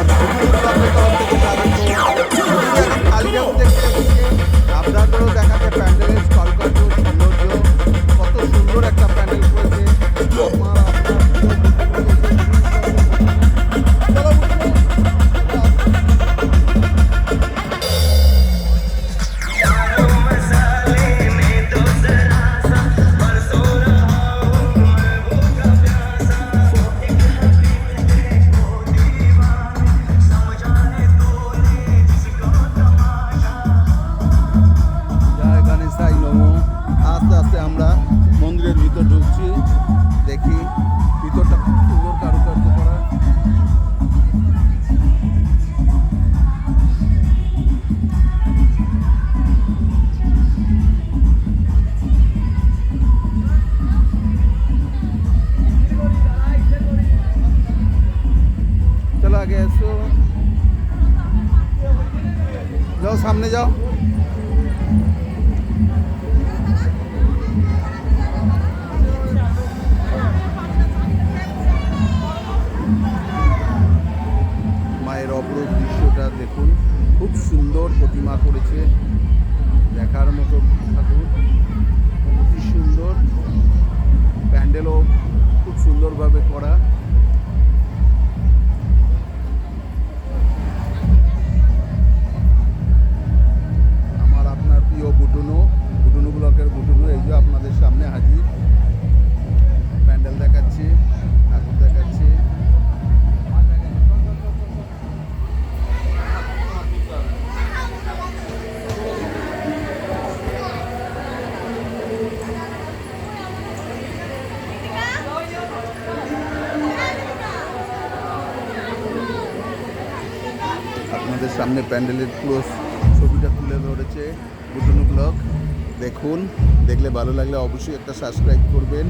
Come on. আগে এসো। যাও, সামনে যাও। মায়ের অপরূপ দৃশ্যটা দেখুন। খুব সুন্দর প্রতিমা করেছে দেখার মতো ঠাকুর। অতি সুন্দর। প্যান্ডেলও খুব সুন্দরভাবে করা আপনাদের সামনে প্যান্ডেলের পুরো ছবিটা তুলে ধরেছে বুটনু ব্লগ দেখুন, দেখলে ভালো লাগলে অবশ্যই একটা সাবস্ক্রাইব করবেন।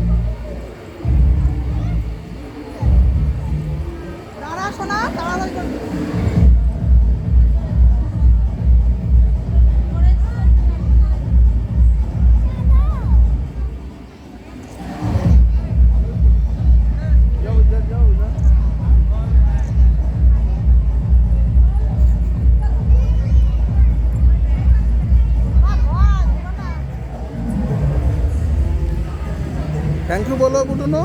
থ্যাংক ইউ বলো বুটুনু।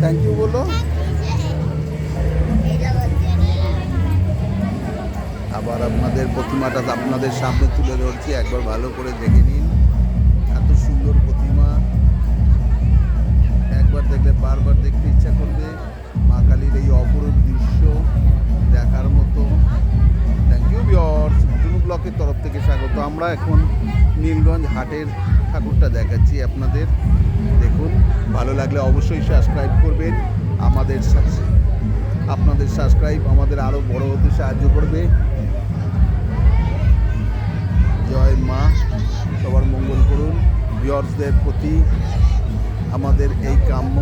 থ্যাংক ইউ বলো। আবার আপনাদের প্রতিমাটা আপনাদের সামনে তুলে ধরছি, একবার ভালো করে দেখে নিন। এত সুন্দর প্রতিমা। একবার দেখলে বারবার দেখতে ইচ্ছা করবে। মা কালীর এই অপরূপ ব্লকের তরফ থেকে স্বাগত। আমরা এখন নীলগঞ্জ হাটের ঠাকুরটা দেখাচ্ছি আপনাদের। দেখুন, ভালো লাগলে অবশ্যই সাবস্ক্রাইব করবেন। আমাদের আপনাদের সাবস্ক্রাইব আমাদের আরও বড় হতে সাহায্য করবে। জয় মা, সবার মঙ্গল করুন। ভিওর্সদের প্রতি আমাদের এই কাম্য